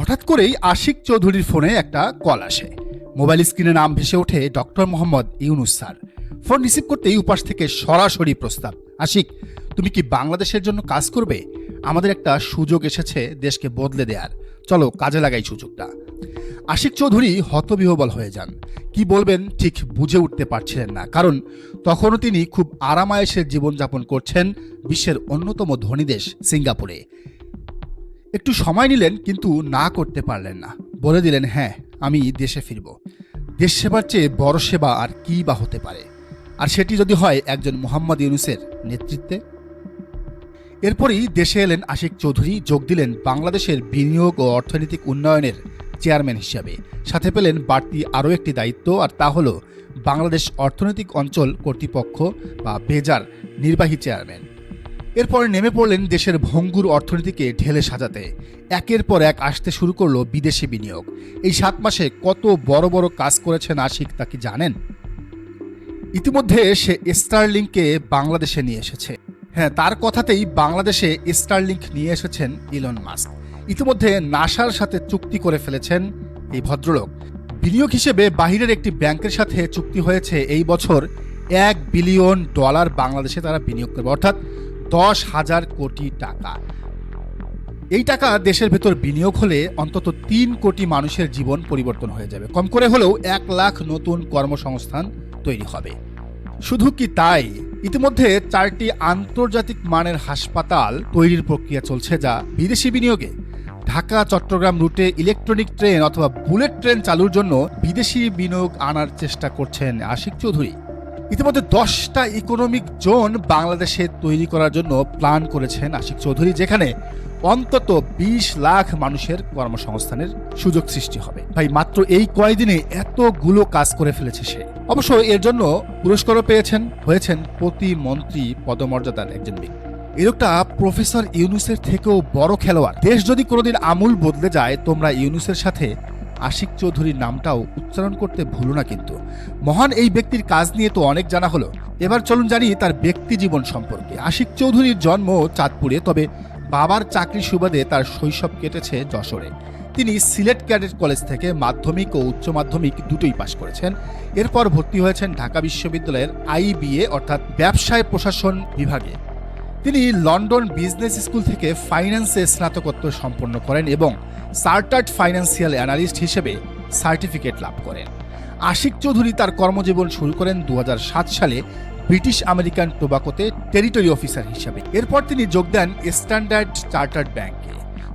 হঠাৎ করেই আশিক চৌধুরীর ফোনে একটা কল আসে। মোবাইল স্ক্রিনে নাম ভেসে ওঠে doctor Mohammad Yunus sir. Phone receive করতেই উপাস থেকে সরাসরি প্রস্তাব, আশিক, তুমি কি বাংলাদেশের জন্য কাজ করবে? আমাদের একটা সুযোগ এসেছে দেশকে বদলে দেওয়ার চলো কাজে লাগাই সুযোগটা। আশিক চৌধুরী হতবিহবল হয়ে যান। কি বলবেন ঠিক বুঝে উঠতে পারছিলেন না, কারণ তখনও তিনি খুব আরামায়েশের জীবনযাপন করছেন বিশ্বের অন্যতম ধনী দেশ সিঙ্গাপুরে। একটু সময় নিলেন, কিন্তু না করতে পারলেন না। বলে দিলেন হ্যাঁ আমি দেশে ফিরব। দেশ সেবার চেয়ে বড় সেবা আর কী বা হতে পারে? আর সেটি যদি হয় একজন মোহাম্মদ ইউনুসের নেতৃত্বে? এরপরই দেশে এলেন আশিক চৌধুরী, যোগ দিলেন বাংলাদেশের বিনিয়োগ ও অর্থনৈতিক উন্নয়নের চেয়ারম্যান হিসাবে। সাথে পেলেন বাড়তি আরও একটি দায়িত্ব, আর তা হল বাংলাদেশ অর্থনৈতিক অঞ্চল কর্তৃপক্ষ বা বেজার নির্বাহী চেয়ারম্যান। এরপর নেমে পড়লেন দেশের ভঙ্গুর অর্থনীতিকে ঢেলে সাজাতে। একের পর এক আসতে শুরু করল বিদেশি বিনিয়োগ। এই সাত মাসে কত বড় বড় কাজ করেছেন আশিক তা কি জানেন? ইতিমধ্যে সে স্টারলিংকে বাংলাদেশে নিয়ে এসেছে। হ্যাঁ তার কথাতেই বাংলাদেশে স্টারলিংক নিয়ে এসেছেন ইলন মাস্ক। ইতিমধ্যে নাসার সাথে চুক্তি করে ফেলেছেন এই ভদ্রলোক। বিনিয়োগ হিসেবে বাহিরের একটি ব্যাংকের সাথে চুক্তি হয়েছে এই বছর এক বিলিয়ন ডলার বাংলাদেশে তারা বিনিয়োগ করবে। অর্থাৎ দশ হাজার কোটি টাকা। এই টাকা দেশের ভেতর বিনিয়োগ হলে অন্তত তিন কোটি মানুষের জীবন পরিবর্তন হয়ে যাবে। কম করে হলেও এক লাখ নতুন কর্মসংস্থান তৈরি হবে। শুধু কি তাই? ইতিমধ্যে চারটি আন্তর্জাতিক মানের হাসপাতাল তৈরির প্রক্রিয়া চলছে যা বিদেশি বিনিয়োগে। ঢাকা, চট্টগ্রাম রুটে ইলেকট্রনিক ট্রেন অথবা বুলেট ট্রেন চালুর জন্য বিদেশি বিনিয়োগ আনার চেষ্টা করছেন আশিক চৌধুরী। ইতিমধ্যে দশটা ইকোনমিক জোন বাংলাদেশে তৈরি করার জন্য প্ল্যান করেছেন আশিক চৌধুরী, যেখানে অন্তত বিশ লাখ মানুষের কর্মসংস্থানের সুযোগ সৃষ্টি হবে। ভাই, মাত্র এই কয়দিনে এতগুলো কাজ করে ফেলেছে সে। অবশ্য এর জন্য পুরস্কারও পেয়েছেন, হয়েছেন প্রতিমন্ত্রী পদমর্যাদার একজন ব্যক্তি। এই লোকটা প্রফেসর ইউনুসের থেকেও বড় খেলোয়াড়। দেশ যদি কোনোদিন আমূল বদলে যায়, তোমরা ইউনুসের সাথে আশিক চৌধুরীর নামটাও উচ্চারণ করতে ভুলো না কিন্তু। মহান এই ব্যক্তির কাজ নিয়ে তো অনেক জানা হলো। এবার চলুন জানি তার ব্যক্তি জীবন সম্পর্কে। আশিক চৌধুরীর জন্ম চাঁদপুরে, তবে বাবার চাকরি সুবাদে তার শৈশব কেটেছে যশোরে। তিনি সিলেট ক্যাডেট কলেজ থেকে মাধ্যমিক ও উচ্চ মাধ্যমিক দুটোই পাশ করেছেন। এরপর ভর্তি হয়েছেন ঢাকা বিশ্ববিদ্যালয়ের আইবিএ, অর্থাৎ ব্যবসায় প্রশাসন বিভাগে। তিনি লন্ডন বিজনেস স্কুল থেকে ফাইন্যান্সে স্নাতকোত্তর সম্পন্ন করেন এবং চার্টার্ড ফাইন্যান্সিয়াল অ্যানালিস্ট হিসেবে সার্টিফিকেট লাভ করেন। আশিক চৌধুরী তার কর্মজীবন শুরু করেন দু হাজার সাত সালে ব্রিটিশ আমেরিকান টোবাকোতে টেরিটরি অফিসার হিসাবে। এরপর তিনি যোগ দেন স্ট্যান্ডার্ড চার্টার্ড ব্যাংকে।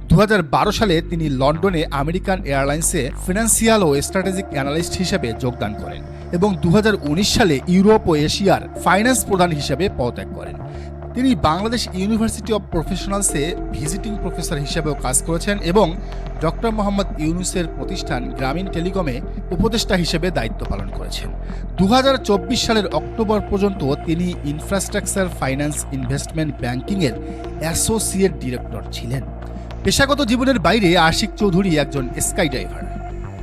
দু হাজার বারো সালে তিনি লন্ডনে আমেরিকান এয়ারলাইন্সে ফিনান্সিয়াল ও স্ট্র্যাটেজিক অ্যানালিস্ট হিসেবে যোগদান করেন এবং দু হাজার উনিশ সালে ইউরোপ ও এশিয়ার ফাইন্যান্স প্রধান হিসেবে পদত্যাগ করেন। তিনি বাংলাদেশ ইউনিভার্সিটি অব প্রফেশনালসে ভিজিটিং প্রফেসর হিসেবেও কাজ করেছেন এবং ডক্টর মোহাম্মদ ইউনুসের প্রতিষ্ঠান গ্রামীণ টেলিকমে উপদেষ্টা হিসেবে দায়িত্ব পালন করেছেন। দু হাজার চব্বিশ সালের অক্টোবর পর্যন্ত তিনি ইনফ্রাস্ট্রাকচার ফাইন্যান্স ইনভেস্টমেন্ট ব্যাংকিংয়ের অ্যাসোসিয়েট ডিরেক্টর ছিলেন। পেশাগত জীবনের বাইরে আশিক চৌধুরী একজন স্কাই ড্রাইভার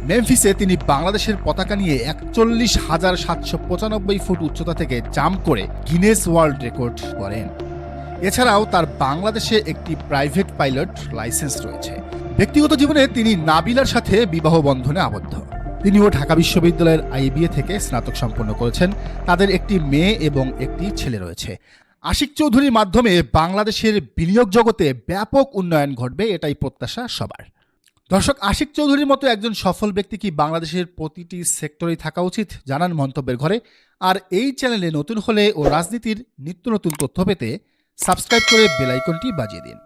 মেমফিসে তিনি বাংলাদেশের পতাকা নিয়ে একচল্লিশ হাজার সাতশো পঁচানব্বই ফুট উচ্চতা থেকে জাম্প করে গিনেস ওয়ার্ল্ড রেকর্ড করেন। এছাড়াও তার বাংলাদেশে একটি প্রাইভেট পাইলট লাইসেন্স রয়েছে। ব্যক্তিগত জীবনে তিনি নাবিলার সাথে বিবাহ বন্ধনে আবদ্ধ। তিনিও ঢাকা বিশ্ববিদ্যালয়ের আইবিএ থেকে স্নাতক সম্পন্ন করেছেন। তাদের একটি মেয়ে এবং একটি ছেলে রয়েছে। আশিক চৌধুরীর মাধ্যমে বাংলাদেশের বিনিয়োগ জগতে ব্যাপক উন্নয়ন ঘটবে এটাই প্রত্যাশা সবার। দর্শক, আশিক চৌধুরীর মতো একজন সফল ব্যক্তি কি বাংলাদেশের প্রতিটি সেক্টরেই থাকা উচিত জানান মন্তব্যের ঘরে। আর এই চ্যানেলে নতুন হলে ও রাজনীতির নিত্য নতুন তথ্য পেতে সাবস্ক্রাইব করে বেলাইকনটি বাজিয়ে দিন।